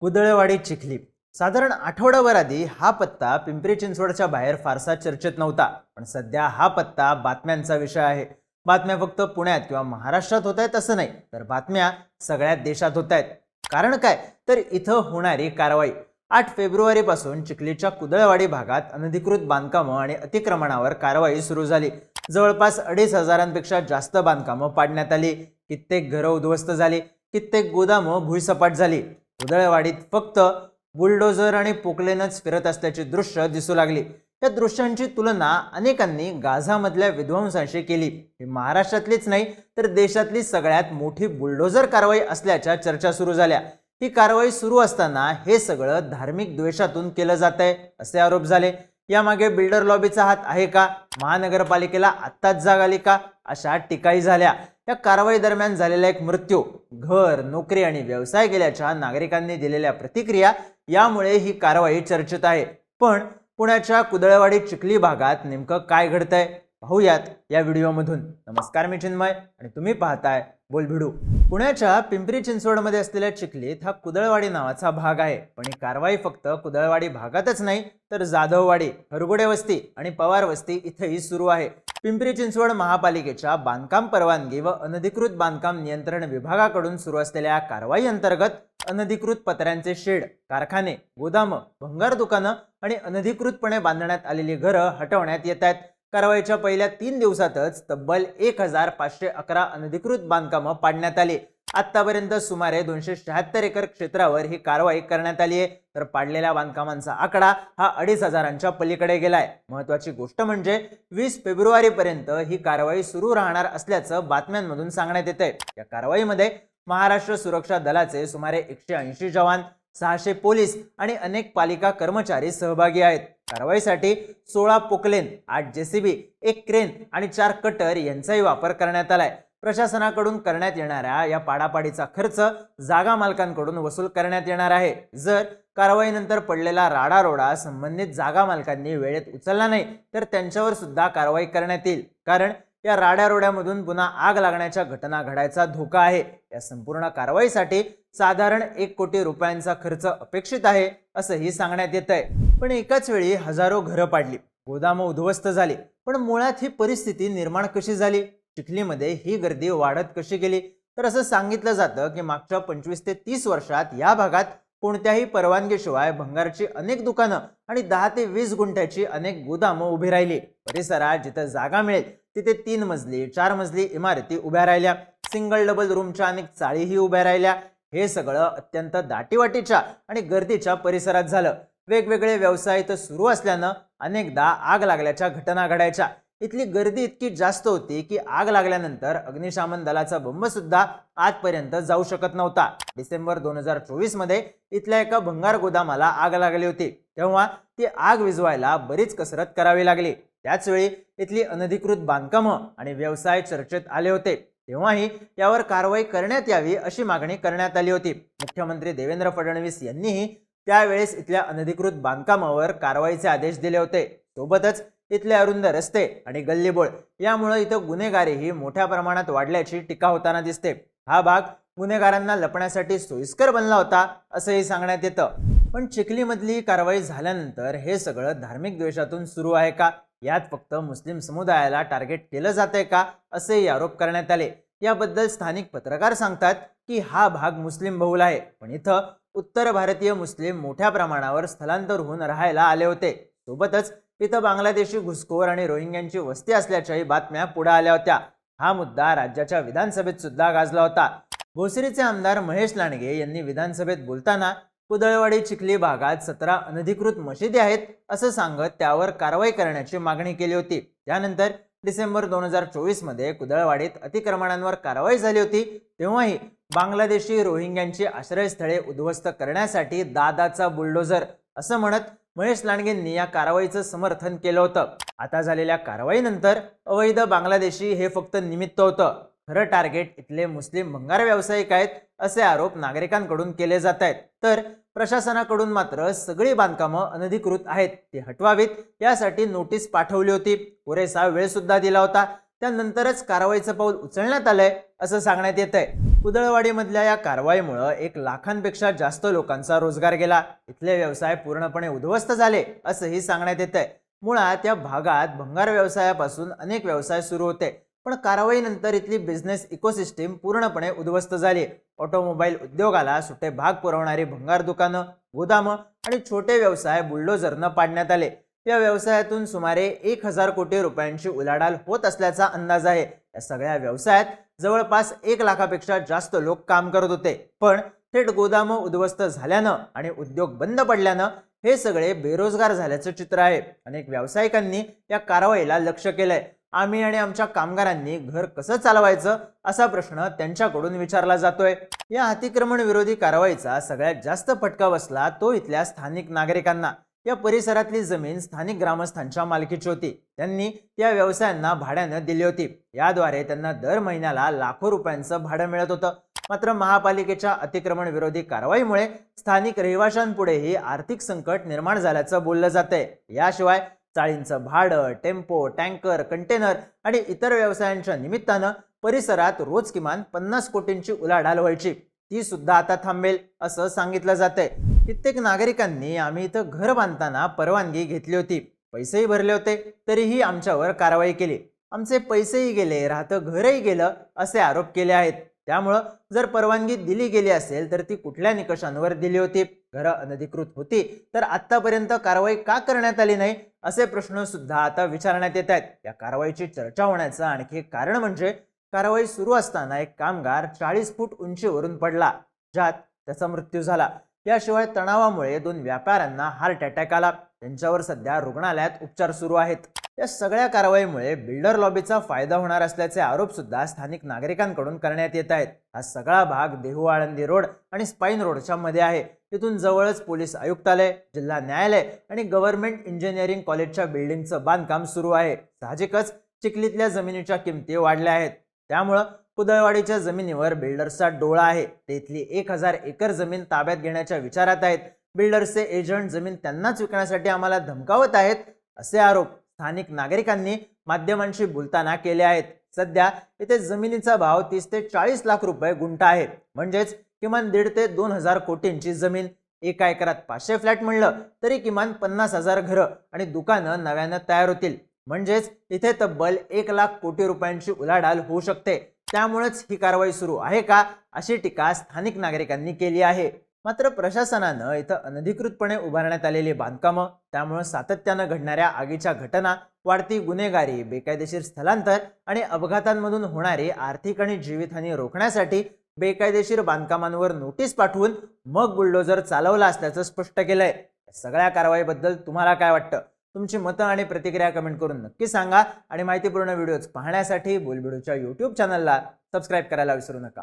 कुदळवाडी चिखली. साधारण आठवडाभर आधी हा पत्ता पिंपरी चिंचवडच्या बाहेर फारसा चर्चेत नव्हता. पण सध्या हा पत्ता बातम्यांचा विषय आहे. बातम्या फक्त पुण्यात किंवा महाराष्ट्रात होत आहेत असं नाही तर बातम्या सगळ्या देशात होत आहेत. कारण काय? तर इथं होणारी कारवाई. आठ फेब्रुवारीपासून चिखलीच्या कुदळवाडी भागात अनधिकृत बांधकामं आणि अतिक्रमणावर कारवाई सुरू झाली. जवळपास अडीच हजारांपेक्षा जास्त बांधकामं पाडण्यात आली. कित्येक घरं उद्ध्वस्त झाली. कित्येक गोदामं भुईसपाट झाली. उदळवाडीत फक्त बुलडोझर आणि पोकलेनच फिरत असल्याची दृश्य दिसू लागली. या दृश्यांची तुलना अनेकांनी गाझामधल्या विध्वंसांशी केली. ही महाराष्ट्रातलीच नाही तर देशातली सगळ्यात मोठी बुलडोझर कारवाई असल्याच्या चर्चा सुरू झाल्या. ही कारवाई सुरू असताना हे सगळं धार्मिक द्वेषातून केलं जात आहे असे आरोप झाले. यामागे बिल्डर लॉबीचा हात आहे का? महानगरपालिकेला आत्ताच जाग आली का? अशा टीकाही झाल्या. या कारवाई दरम्यान झालेला एक मृत्यू घर नोकरी आणि व्यवसाय गेल्याच्या नागरिकांनी दिलेल्या प्रतिक्रिया यामुळे ही कारवाई चर्चेत आहे. पण पुण्याच्या कुदळवाडी चिखली भागात नेमकं काय घडतंय? पाहूयात या व्हिडिओमधून. नमस्कार मी चिन्मय आणि तुम्ही पाहताय बोलभिडू. पुण्याच्या पिंपरी चिंचवडमध्ये असलेल्या चिखलीत हा कुदळवाडी नावाचा भाग आहे. पण ही कारवाई फक्त कुदळवाडी भागातच नाही तर जाधववाडी हरगुडे वस्ती आणि पवार वस्ती इथेही सुरू आहे. पिंपरी चिंचवड महापालिकेच्या बांधकाम परवानगी व अनधिकृत बांधकाम नियंत्रण विभागाकडून सुरू असलेल्या या कारवाई अंतर्गत अनधिकृत पत्र्यांचे शेड कारखाने गोदामं भंगार दुकानं आणि अनधिकृतपणे बांधण्यात आलेली घरं हटवण्यात येत आहेत. कारवाईच्या पहिल्या तीन दिवसातच तब्बल एक हजार पाचशे अकरा अनधिकृत बांधकामं पाडण्यात आली. आतापर्यंत सुमारे दोनशे शहात्तर एकर क्षेत्रावर ही कारवाई करण्यात आली आहे. तर पाडलेल्या बांधकामांचा आकडा हा अडीच हजारांच्या पलीकडे गेलाय. महत्वाची गोष्ट म्हणजे वीस फेब्रुवारी पर्यंत ही कारवाई सुरू राहणार असल्याचं बातम्यांमधून सांगण्यात येत आहे या कारवाईमध्ये महाराष्ट्र सुरक्षा दलाचे सुमारे एकशे ऐंशी जवान सहाशे पोलीस आणि अनेक पालिका कर्मचारी सहभागी आहेत. कारवाईसाठी सोळा पोकलेन आठ जेसीबी एक क्रेन आणि चार कटर यांचाही वापर करण्यात आलाय. प्रशासनाकडून करण्यात येणाऱ्या या पाडापाडीचा खर्च जागा मालकांकडून वसूल करण्यात येणार आहे. जर कारवाईनंतर पडलेला राडारोडा संबंधित जागा मालकांनी वेळेत उचलला नाही तर त्यांच्यावर सुद्धा कारवाई करण्यात येईल. कारण या राड्यारोड्यामधून पुन्हा आग लागण्याच्या घटना घडायचा धोका आहे. या संपूर्ण कारवाईसाठी साधारण एक कोटी रुपयांचा खर्च अपेक्षित आहे असंही सांगण्यात येत आहे पण एकाच वेळी हजारो घरं पाडली. गोदामं उद्ध्वस्त झाली. पण मुळात ही परिस्थिती निर्माण कशी झाली? चिखलीमध्ये ही गर्दी वाढत कशी गेली? तर असं सांगितलं जातं की मागच्या पंचवीस ते तीस वर्षात या भागात कोणत्याही परवानगीशिवाय भंगारची अनेक दुकानं आणि दहा ते वीस गुंठ्याची अनेक गोदामं उभी राहिली. परिसरात जिथं जागा मिळेल तिथे तीन मजली चार मजली इमारती उभ्या राहिल्या. सिंगल डबल रूमच्या अनेक चाळीही उभ्या राहिल्या. हे सगळं अत्यंत दाटीवाटीच्या आणि गर्दीच्या परिसरात झालं. वेगवेगळे व्यवसाय इथं सुरू असल्यानं अनेकदा आग लागल्याच्या घटना घडायच्या. इथली गर्दी इतकी जास्त होती की आग लागल्यानंतर अग्निशामन दलाचा बंब सुद्धा आजपर्यंत जाऊ शकत नव्हता. डिसेंबर दोन हजार चोवीसमध्ये इथल्या एका भंगार गोदामाला आग लागली होती. तेव्हा ती आग विझवायला बरीच कसरत करावी लागली. त्याचवेळी इथली अनधिकृत बांधकामं आणि व्यवसाय चर्चेत आले होते. तेव्हाही यावर कारवाई करण्यात यावी अशी मागणी करण्यात आली होती. मुख्यमंत्री देवेंद्र फडणवीस यांनीही त्यावेळेस इथल्या अनधिकृत बांधकामावर कारवाईचे आदेश दिले होते. सोबतच इथले अरुंद रस्ते आणि गल्लीबोळ यामुळे इथं गुन्हेगारीही मोठ्या प्रमाणात वाढल्याची टीका होताना दिसते. हा भाग गुन्हेगारांना लपण्यासाठी सोयीस्कर बनला होता असंही सांगण्यात येतं. पण चिखलीमधली कारवाई झाल्यानंतर हे सगळं धार्मिक द्वेषातून सुरू आहे का? यात फक्त मुस्लिम समुदायाला टार्गेट केलं जातंय का? असेही आरोप करण्यात आले. याबद्दल स्थानिक पत्रकार सांगतात की हा भाग मुस्लिम बहुल आहे. पण इथं उत्तर भारतीय मुस्लिम मोठ्या प्रमाणावर स्थलांतर होऊन राहायला आले होते. सोबतच इथं बांगलादेशी घुसखोर आणि रोहिंग्यांची वस्ती असल्याच्याही बातम्या पुढे आल्या होत्या. हा मुद्दा राज्याच्या विधानसभेत सुद्धा गाजला होता. भोसरीचे आमदार महेश लांडगे यांनी विधानसभेत बोलताना कुदळवाडी चिखली भागात सतरा अनधिकृत मशिदी आहेत असं सांगत त्यावर कारवाई करण्याची मागणी केली होती. त्यानंतर डिसेंबर दोन हजार चोवीसमध्ये कुदळवाडीत अतिक्रमणांवर कारवाई झाली होती. तेव्हाही बांगलादेशी रोहिंग्यांची आश्रयस्थळे उद्ध्वस्त करण्यासाठी दादाचा बुलडोझर असं म्हणत महेश लांडगेंनी या कारवाईचं समर्थन केलं होतं. आता झालेल्या कारवाईनंतर अवैध बांगलादेशी हे फक्त निमित्त होतं. खरं टार्गेट इथले मुस्लिम भंगार व्यावसायिक आहेत असे आरोप नागरिकांकडून केले जात आहेत. तर प्रशासनाकडून मात्र सगळी बांधकामं अनधिकृत आहेत. ती हटवावीत. यासाठी नोटीस पाठवली होती. पुरेसा वेळसुद्धा दिला होता. त्यानंतरच कारवाईचं पाऊल उचलण्यात आलंय असं सांगण्यात येत आहे कुदळवाडीमधल्या या कारवाईमुळं एक लाखांपेक्षा जास्त लोकांचा रोजगार गेला. इथले व्यवसाय पूर्णपणे उद्ध्वस्त झाले असंही सांगण्यात येत आहे मुळात या भागात भंगार व्यवसायापासून अनेक व्यवसाय सुरू होते. पण कारवाईनंतर इथली बिझनेस इकोसिस्टीम पूर्णपणे उद्ध्वस्त झाली ऑटोमोबाईल उद्योगाला सुटे भाग पुरवणारी भंगार दुकानं गोदामं आणि छोटे व्यवसाय बुलडोझरनं पाडण्यात आले. या व्यवसायातून सुमारे एक हजार कोटी रुपयांची उलाढाल होत असल्याचा अंदाज आहे. या सगळ्या व्यवसायात जवळपास एक लाखापेक्षा जास्त लोक काम करत होते. पण थेट गोदामं उद्ध्वस्त झाल्यानं आणि उद्योग बंद पडल्यानं हे सगळे बेरोजगार झाल्याचं चित्र आहे. अनेक व्यावसायिकांनी या कारवाईला लक्ष केलंय. आम्ही आणि आमच्या कामगारांनी घर कसं चालवायचं असा प्रश्न त्यांच्याकडून विचारला जातोय. या अतिक्रमण विरोधी कारवाईचा सगळ्यात जास्त फटका बसला तो इथल्या स्थानिक नागरिकांना. या परिसरातली जमीन स्थानिक ग्रामस्थांच्या मालकीची होती. त्यांनी त्या व्यवसायांना भाड्यानं दिली होती. याद्वारे त्यांना दर महिन्याला लाखो रुपयांचं भाडं मिळत होतं. मात्र महापालिकेच्या अतिक्रमण विरोधी कारवाईमुळे स्थानिक रहिवाशांपुढेही आर्थिक संकट निर्माण झाल्याचं बोललं जातंय. याशिवाय चाळींचं भाडं टेम्पो टँकर कंटेनर आणि इतर व्यवसायांच्या निमित्तानं परिसरात रोज किमान पन्नास कोटींची उलाढाल व्हायची. ती सुद्धा आता थांबेल असं सांगितलं जातंय. कित्येक नागरिकांनी आम्ही इथं घर बांधताना परवानगी घेतली होती. पैसेही भरले होते तरीही आमच्यावर कारवाई केली. आमचे पैसेही गेले राहतं घरही गेलं असे आरोप केले आहेत. त्यामुळं जर परवानगी दिली गेली असेल तर ती कुठल्या निकषांवर दिली होती? घरं अनधिकृत होती. तर आत्तापर्यंत कारवाई का करण्यात आली नाही? असे प्रश्न सुद्धा आता विचारण्यात येत आहेत. या कारवाईची चर्चा होण्याचं आणखी एक कारण म्हणजे कारवाई सुरू असताना एक कामगार चाळीस फूट उंचीवरून पडला ज्यात त्याचा मृत्यू झाला. याशिवाय तणावामुळे दोन व्यापाऱ्यांना हार्ट अटॅक आला. त्यांच्यावर सध्या रुग्णालयात उपचार सुरू आहेत. या सगळ्या कारवाईमुळे बिल्डर लॉबीचा फायदा होणार असल्याचे आरोप सुद्धा स्थानिक नागरिकांकडून करण्यात येत आहेत. हा सगळा भाग देहू आळंदी रोड आणि स्पाईन रोडच्या मध्ये आहे. तिथून जवळच पोलीस आयुक्तालय जिल्हा न्यायालय आणि गव्हर्नमेंट इंजिनिअरिंग कॉलेजच्या बिल्डिंगचं बांधकाम सुरू आहे. साहजिकच चिखलीतल्या जमिनीच्या किमती वाढल्या आहेत. त्यामुळं कुदळवाडीच्या जमिनीवर बिल्डर्सचा डोळा आहे. ते इथली एक हजार एकर जमीन ताब्यात घेण्याच्या विचारात आहेत. बिल्डर्सचे एजंट जमीन त्यांनाच विकण्यासाठी आम्हाला धमकावत आहेत असे आरोप स्थानिक नागरिकांनी माध्यमांशी बोलताना केले आहेत. सध्या इथे जमिनीचा भाव तीस ते चाळीस लाख रुपये गुंठा आहे. म्हणजेच किमान दीड ते दोन हजार कोटींची जमीन. एका एकरात पाचशे फ्लॅट म्हणलं तरी किमान पन्नास हजार घरं आणि दुकानं नव्यानं तयार होतील. म्हणजेच इथे तब्बल एक लाख कोटी रुपयांची उलाढाल होऊ शकते. त्यामुळेच ही कारवाई सुरू आहे का अशी टीका स्थानिक नागरिकांनी केली आहे. मात्र प्रशासनानं इथं अनधिकृतपणे उभारण्यात आलेली बांधकामं त्यामुळे सातत्यानं घडणाऱ्या आगीच्या घटना वाढती गुन्हेगारी बेकायदेशीर स्थलांतर आणि अपघातांमधून होणारी आर्थिक आणि जीवितहानी रोखण्यासाठी बेकायदेशीर बांधकामांवर नोटीस पाठवून मग बुलडोजर चालवला असल्याचं स्पष्ट केलंय. सगळ्या कारवाईबद्दल तुम्हाला काय वाटतं? तुमची मतं आणि प्रतिक्रिया कमेंट करून नक्की सांगा. आणि माहितीपूर्ण व्हिडिओज पाहण्यासाठी बोलबिडूच्या यूट्यूब चॅनलला सबस्क्राईब करायला विसरू नका.